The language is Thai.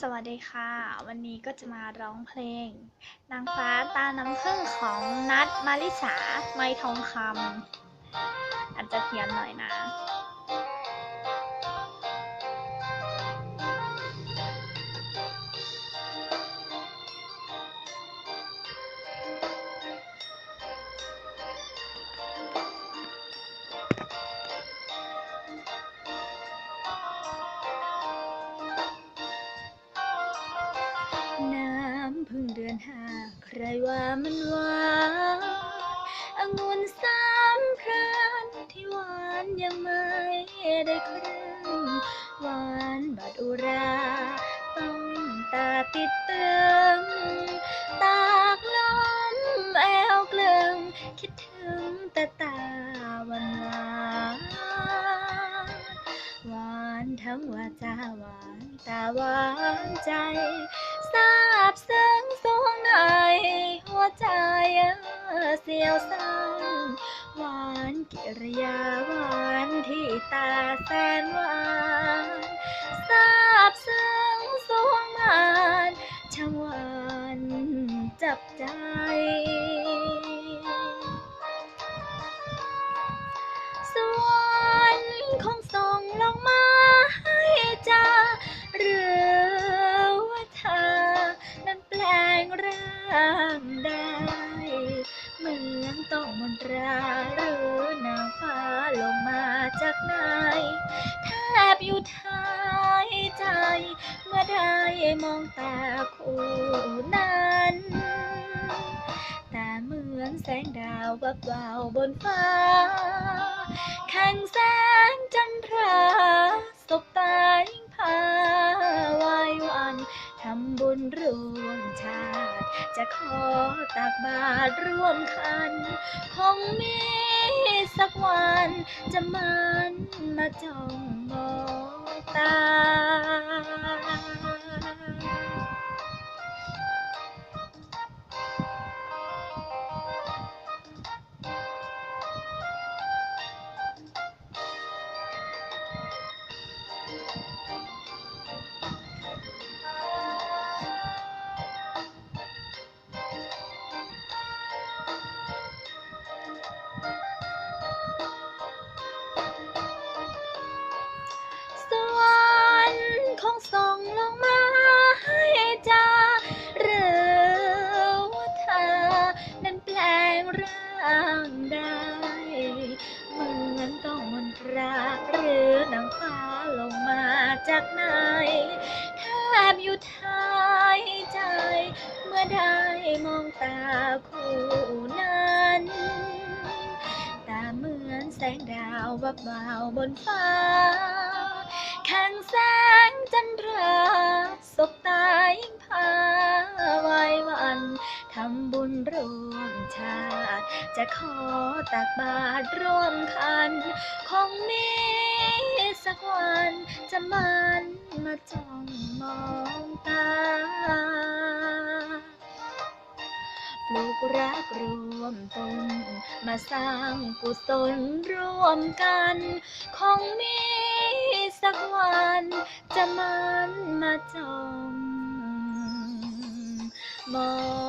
สวัสดีค่ะ วันนี้ก็จะมาร้องเพลง นางฟ้าตาน้ำผึ้งของนัดมาริสา ไม้ทองคำอาจจะเพี้ยนหน่อยนะ รว่ามันหวานองุ่นสามพรานที่หวานยังไม่ได้ครึ่งหวานบาดอุรา ต้องตาติดเตืองตากลมแอวเกลึงคิดถึงแต่ตาหวานหวานหวานทั้งวาจาหวานตาหวานใจทราบซึ้ง วใจเสียวสั่นหวานกิริยาหวานที่ตาแสนหวานทราบซึ้งสวงมานช่างหวานจับใจางได้ เหมือนต้องมนตราหรือนางฟ้าลงมาจากไหนแทบอยู่ท้ายใจ เมื่อได้มองตาคู่นั้นแต่เหมือนแสงดาววับวาวบนฟ้าแข่งแสง จะขอตักบาตรร่วมคัน คงมีสักวันจะมันมาจ้องมองตา ส่งลงมาให้จ้าหรือว่าเธอนั้นแปลงร่างได้ เหมือนต้องมนตราหรือนางฟ้าลงมาจากไหนแทบอยู่ท้ายใจ เมื่อได้มองตาคู่นั้นตาเหมือนแสงดาววับวาวบนฟ้าแข่งแส จันทราสบตายิ่งพาไวายวันทำบุญร่วมชาติ จะขอตักบาตรร่วมคัน คงมีสักวันจะมันมาจ้องมองตาปลูกรักรวมตน มาสร้างกุศลร่วมกัน คงมี สักวันจะมันมาจมมอง